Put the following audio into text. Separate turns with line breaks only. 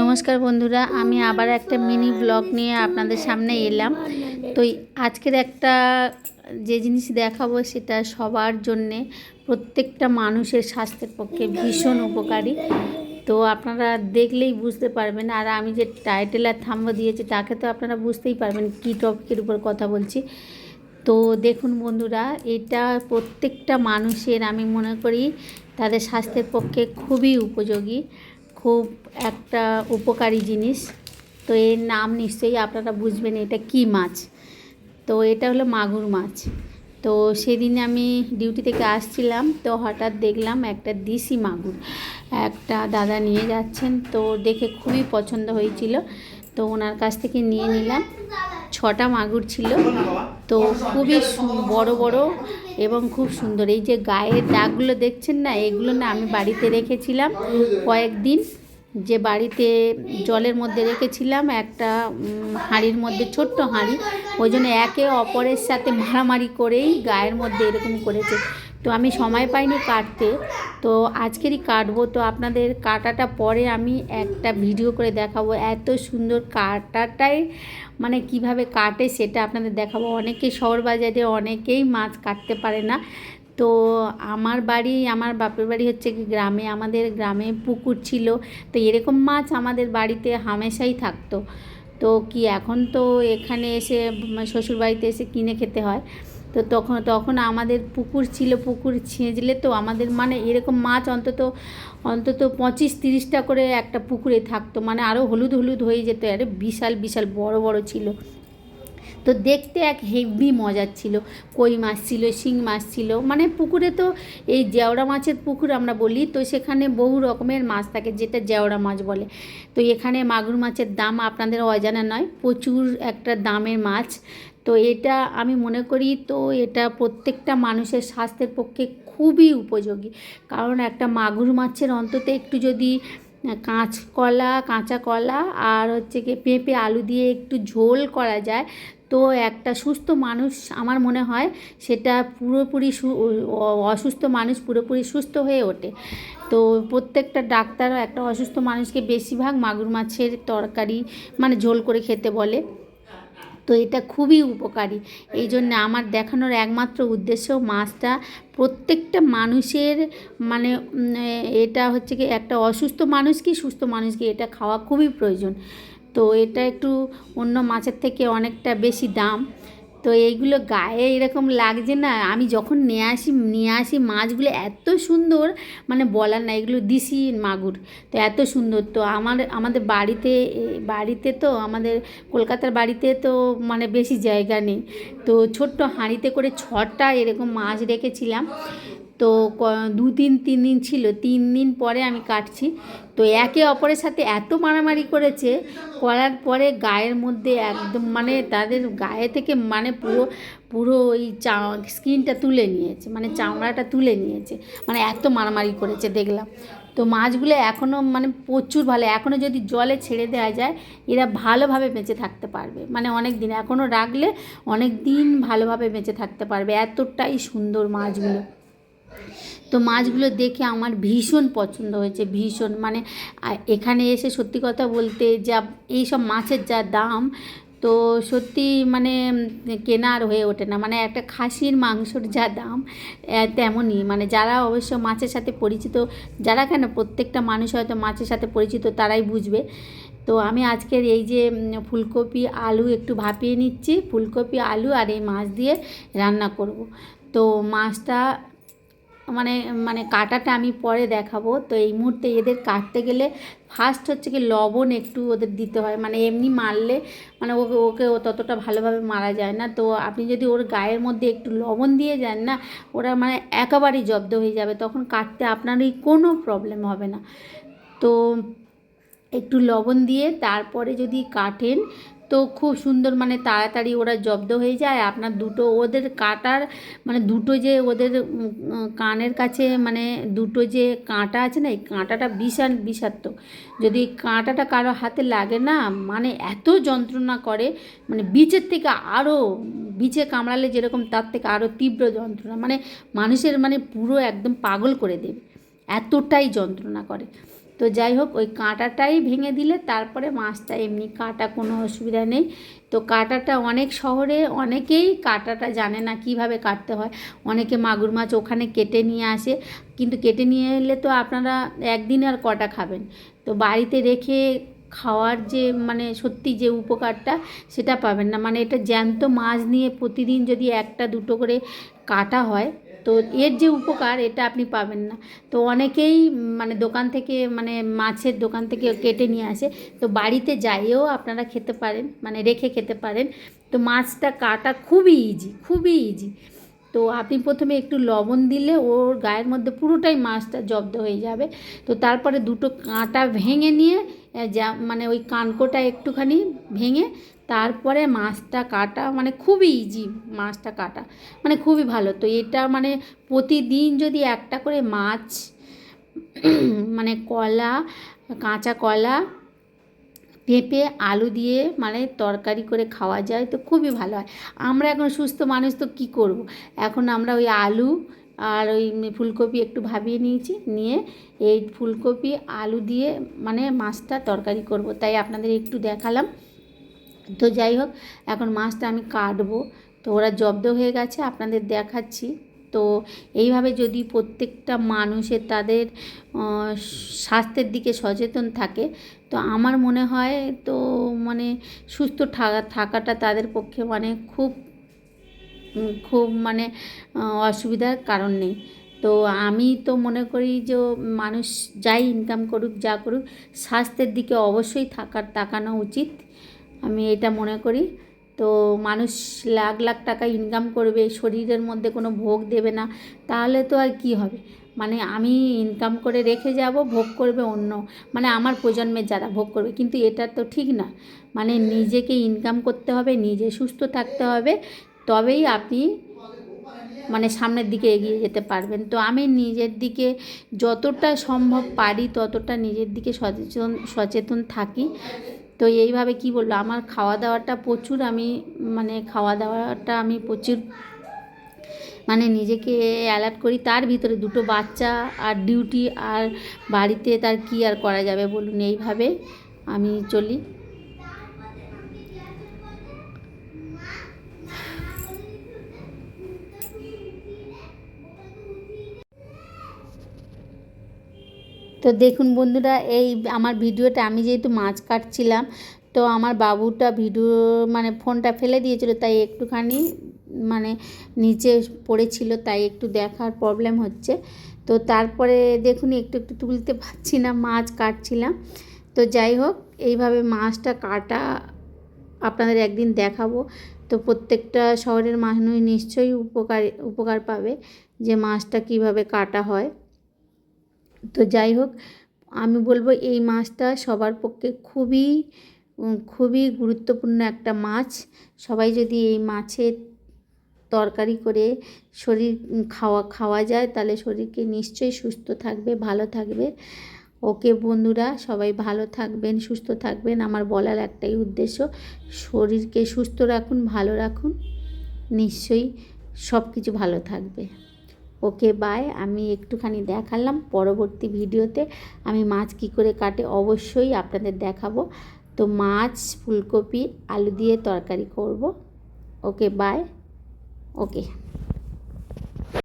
নমস্কার বন্ধুরা, আমি আবার একটা মিনি ব্লগ নিয়ে আপনাদের সামনে এলাম। তো আজকের একটা যে জিনিস দেখাবো সেটা সবার জন্যে প্রত্যেকটা মানুষের স্বাস্থ্যের পক্ষে ভীষণ উপকারী। তো আপনারা দেখলেই বুঝতে পারবেন, আর আমি যে টাইটেল আর থাম্ব দিয়েছি তাকে তো আপনারা বুঝতেই পারবেন কী টপিকের উপর কথা বলছি। তো দেখুন বন্ধুরা, এটা প্রত্যেকটা মানুষের আমি মনে করি তাদের স্বাস্থ্যের পক্ষে খুবই উপযোগী। খুব একটা উপকারী জিনিস। তো এর নাম নিশ্চয়ই আপনারা বুঝবেন, এটা কি মাছ? তো এটা হলো মাগুর মাছ। তো সেদিন আমি ডিউটি থেকে আসছিলাম, তো হঠাৎ দেখলাম একটা দেশি মাগুর। একটা দাদা নিয়ে যাচ্ছেন, তো দেখে খুবই পছন্দ হয়েছিল। তো ওনার কাছ থেকে নিয়ে নিলাম। ছটা মাগুর ছিল। তো খুবই বড় বড় এবং খুব সুন্দর। এই যে গায়ের দাগগুলো দেখছেন না, এগুলো না আমি বাড়িতে রেখেছিলাম কয়েকদিন। যে বাড়িতে জলের মধ্যে রেখেছিলাম, একটা হাঁড়ির মধ্যে, ছোট্ট হাঁড়ি। ওই জন্য একে অপরের সাথে মারামারি করেই গায়ের মধ্যে এরকম করেছে। তো আমি সময় পাইনি কাটতে। তো আজকেরই কাটবো। তো আপনাদের কাটাটা পরে আমি একটা ভিডিও করে দেখাবো। এত সুন্দর কাটাটাই মানে কীভাবে কাটে সেটা আপনাদের দেখাবো। অনেকে শহর বাজারে অনেকেই মাছ কাটতে পারে না। তো আমার বাড়ি, আমার বাপের বাড়ি হচ্ছে কি গ্রামে। আমাদের গ্রামে পুকুর ছিল। তো এরকম মাছ আমাদের বাড়িতে হামেশাই থাকতো। তো কি এখন তো এখানে এসে শ্বশুর বাড়িতে এসে কিনে খেতে হয়। তো তখন তখন আমাদের পুকুর ছিল, পুকুর ছেঁচলে তো আমাদের মানে এরকম মাছ অন্তত অন্তত পঁচিশ তিরিশটা করে একটা পুকুরে থাকতো। মানে আরও হলুদ হলুদ হয়ে যেত। আরে বিশাল বিশাল বড় বড় ছিল। তো দেখতে এক হেভি মজার ছিল। কই মাছ ছিল, শিং মাছ ছিল। মানে পুকুরে তো এই জেওড়া মাছের পুকুর আমরা বলি, তো সেখানে বহু রকমের মাছ থাকে, যেটা জেওড়া মাছ বলে। তো এখানে মাগুর মাছের দাম আপনাদের অজানা নয়, প্রচুর একটা দামের মাছ। তো এটা আমি মনে করি তো এটা প্রত্যেকটা মানুষের স্বাস্থ্যের পক্ষে খুবই উপযোগী। কারণ একটা মাগুর মাছের অন্তত একটু যদি কাঁচকলা কাঁচা কলা আর হচ্ছে কি পেঁপে, আলু দিয়ে একটু ঝোল করা যায়, তো একটা সুস্থ মানুষ আমার মনে হয় সেটা পুরোপুরি অসুস্থ মানুষ পুরোপুরি সুস্থ হয়ে ওঠে। তো প্রত্যেকটা ডাক্তার একটা অসুস্থ মানুষকে বেশিরভাগ মাগুর মাছের তরকারি মানে ঝোল করে খেতে বলে। তো এটা খুবই উপকারী। এই জন্য আমার দেখানোর একমাত্র উদ্দেশ্য মাছটা প্রত্যেকটা মানুষের মানে এটা হচ্ছে কি একটা অসুস্থ মানুষ কি সুস্থ মানুষকে এটা খাওয়া খুবই প্রয়োজন। তো এটা একটু অন্য মাছের থেকে অনেকটা বেশি দাম। তো এইগুলো গায়ে এরকম লাগছে না। আমি যখন নিয়ে আসি নিয়ে আসি মাছগুলো এত সুন্দর মানে বলার না, এগুলো দিশি মাগুর, তো এত সুন্দর। তো আমার, আমাদের বাড়িতে বাড়িতে তো, আমাদের কলকাতার বাড়িতে তো মানে বেশি জায়গা নেই। তো ছোট্ট হাঁড়িতে করে ছটা এরকম মাছ রেখেছিলাম। তো দু দিন তিন দিন ছিল তিন দিন পরে আমি কাটছি। তো একে অপরের সাথে এত মারামারি করেছে, করার পরে গায়ের মধ্যে একদম মানে তাদের গায়ে থেকে মানে পুরো পুরো ওই চা, স্কিনটা তুলে নিয়েছে মানে চামড়াটা তুলে নিয়েছে। মানে এত মারামারি করেছে, দেখলাম। তো মাছগুলো এখনও মানে প্রচুর ভালো, এখনও যদি জলে ছেড়ে দেওয়া যায়, এরা ভালোভাবে বেঁচে থাকতে পারবে। মানে অনেক দিন এখনও রাখলে অনেক দিন ভালোভাবে বেঁচে থাকতে পারবে, এতটাই সুন্দর মাছগুলো। তো মাছগুলো দেখে আমার ভীষণ পছন্দ হয়েছে ভীষণ। মানে এখানে এসে সত্যি কথা বলতে যা এই সব মাছের যা দাম তো সত্যি মানে উম, কেনা আর হয়ে ওঠে না। মানে একটা খাসির মাংসর যা দাম তেমনই। মানে যারা অবশ্য মাছের সাথে পরিচিত যারা কেন প্রত্যেকটা মানুষ হয়তো মাছের সাথে পরিচিত তারাই বুঝবে। তো আমি আজকের এই যে ফুলকপি আলু একটু ভাপিয়ে নিচ্ছি। ফুলকপি আলু আর এই মাছ দিয়ে রান্না করব। তো মাছটা মানে মানে কাটাটা আমি পরে দেখাবো। তো এই মুহূর্তে এদের কাটতে গেলে ফার্স্ট হচ্ছে কি লবণ একটু ওদের দিতে হয়। মানে এমনি মারলে মানে ওকে ওকে ও ততটা ভালোভাবে মারা যায় না। তো আপনি যদি ওর গায়ের মধ্যে একটু লবণ দিয়ে যান না, ওরা মানে একেবারেই জব্দ হয়ে যাবে। তখন কাটতে আপনারই কোনো প্রবলেম হবে না। তো একটু লবণ দিয়ে তারপরে যদি কাটেন তো খুব সুন্দর মানে তাড়াতাড়ি ওরা জব্দ হয়ে যায়। আপনার দুটো ওদের কাটার মানে দুটো যে ওদের কানের কাছে মানে দুটো যে কাঁটা আছে না, এই কাঁটাটা বিশাল বিষাক্ত। যদি কাঁটাটা কারও হাতে লাগে না মানে এত যন্ত্রণা করে মানে বিচের থেকে আরও বিচে কামড়ালে যেরকম তার থেকে আরও তীব্র যন্ত্রণা মানে মানুষের মানে পুরো একদম পাগল করে দেবে। এতটাই যন্ত্রণা করে। তো যাই হোক, ওই কাঁটাটাই ভেঙে দিলে তারপরে মাছটা এমনি, কাটা কোনো অসুবিধা নেই। তো কাটাটা অনেক শহরে অনেকেই কাটাটা জানে না কীভাবে কাটতে হয়। অনেকে মাগুর মাছ ওখানে কেটে নিয়ে আসে। কিন্তু কেটে নিয়ে এলে তো আপনারা একদিন আর কটা খাবেন। তো বাড়িতে রেখে খাওয়ার যে মানে সত্যি যে উপকারটা, সেটা পাবেন না। মানে এটা জ্যান্ত মাছ নিয়ে প্রতিদিন যদি একটা দুটো করে কাটা হয় তো এর যে উপকার, এটা আপনি পাবেন না। তো অনেকেই মানে দোকান থেকে মানে মাছের দোকান থেকে কেটে নিয়ে আসে। তো বাড়িতে যাইয়েও আপনারা খেতে পারেন মানে রেখে খেতে পারেন। তো মাছটা কাটা খুবই ইজি খুবই ইজি তো আপনি প্রথমে একটু লবণ দিলে ওর গায়ের মধ্যে পুরোটাই মাছটা জব্দ হয়ে যাবে। তো তারপরে দুটো কাঁটা ভেঙে নিয়ে যা মানে ওই কানকোটা একটুখানি ভেঙে তারপরে মাছটা কাটা মানে খুবই ইজি মাছটা কাটা মানে খুবই ভালো। তো এটা মানে প্রতিদিন যদি একটা করে মাছ মানে কলা, কাঁচা কলা পেঁপে, আলু দিয়ে মানে তরকারি করে খাওয়া যায় তো খুবই ভালো হয়। আমরা এখন সুস্থ মানুষ তো কী করব। এখন আমরা ওই আলু আর ওই ফুলকপি একটু ভাবিয়ে নিয়েছি, নিয়ে এই ফুলকপি, আলু দিয়ে মানে মাছটা তরকারি করব। তাই আপনাদের একটু দেখালাম। তো যাই হোক, এখন মাছটা আমি কাটবো। তো ওরা জব্দ হয়ে গেছে, আপনাদের দেখাচ্ছি। তো এইভাবে যদি প্রত্যেকটা মানুষের তাদের স্বাস্থ্যের দিকে সচেতন থাকে, তো আমার মনে হয় তো মানে সুস্থ থাকা, থাকাটা তাদের পক্ষে মানে খুব খুব মানে অসুবিধার কারণ নেই। তো আমি তো মনে করি যে মানুষ যাই ইনকাম করুক, যা করুক, স্বাস্থ্যের দিকে অবশ্যই থাকার তাকানো উচিত। আমি এটা মনে করি। তো মানুষ লাখ লাখ টাকা ইনকাম করবে, শরীরের মধ্যে কোনো ভোগ দেবে না, তাহলে তো আর কি হবে? মানে আমি ইনকাম করে রেখে যাব, ভোগ করবে অন্য মানে আমার প্রজন্মের যারা ভোগ করবে, কিন্তু এটা তো ঠিক না। মানে নিজেকে ইনকাম করতে হবে, নিজে সুস্থ থাকতে হবে, তবেই আপনি মানে সামনের দিকে এগিয়ে যেতে পারবেন। তো আমি নিজের দিকে যতটা সম্ভব পারি, ততটা নিজের দিকে সচেতন সচেতন থাকি। তো এইভাবে কি বলব আমার খাওয়া দাওয়াটা প্রচুর আমি মানে খাওয়া দাওয়াটা আমি প্রচুর মানে নিজেকে অ্যালার্ট করি। তার ভিতরে দুটো বাচ্চা আর ডিউটি আর বাড়িতে তার কি আর করা যাবে বলুন? এইভাবে আমি চলি। তো দেখুন বন্ধুরা, এই আমার ভিডিওটা আমি যেহেতু মাছ কাটছিলাম, তো আমার বাবুটা ভিডিও মানে ফোনটা ফেলে দিয়েছিল, তাই একটুখানি মানে নিচে পড়েছিল, তাই একটু দেখার প্রবলেম হচ্ছে। তো তারপরে দেখুন, একটু একটু তুলতে পারছি না, মাছ কাটছিলাম। তো যাই হোক, এইভাবে মাছটা কাটা আপনাদের একদিন দেখাবো। তো প্রত্যেকটা শহরের মানুষ নিশ্চয়ই উপকার উপকার পাবে যে মাছটা কীভাবে কাটা হয়। তো যাই হোক, আমি বলব এই মাছটা সবার পক্ষে খুবই খুবই গুরুত্বপূর্ণ একটা মাছ। সবাই যদি এই মাছের তরকারি করে শরীর খাওয়া খাওয়া যায়, তাহলে শরীরকে নিশ্চয়ই সুস্থ থাকবে, ভালো থাকবে। ওকে বন্ধুরা, সবাই ভালো থাকবেন, সুস্থ থাকবেন। আমার বলার একটাই উদ্দেশ্য, শরীরকে সুস্থ রাখুন, ভালো রাখুন। নিশ্চয়ই সব কিছু ভালো থাকবে। ওকে বাই আমি একটুখানি দেখালাম। পরবর্তী ভিডিওতে আমি মাছ কি করে কাটে অবশ্যই আপনাদের দেখাবো। তো মাছ, ফুলকপি, আলু দিয়ে তরকারি করব। Okay bye okay.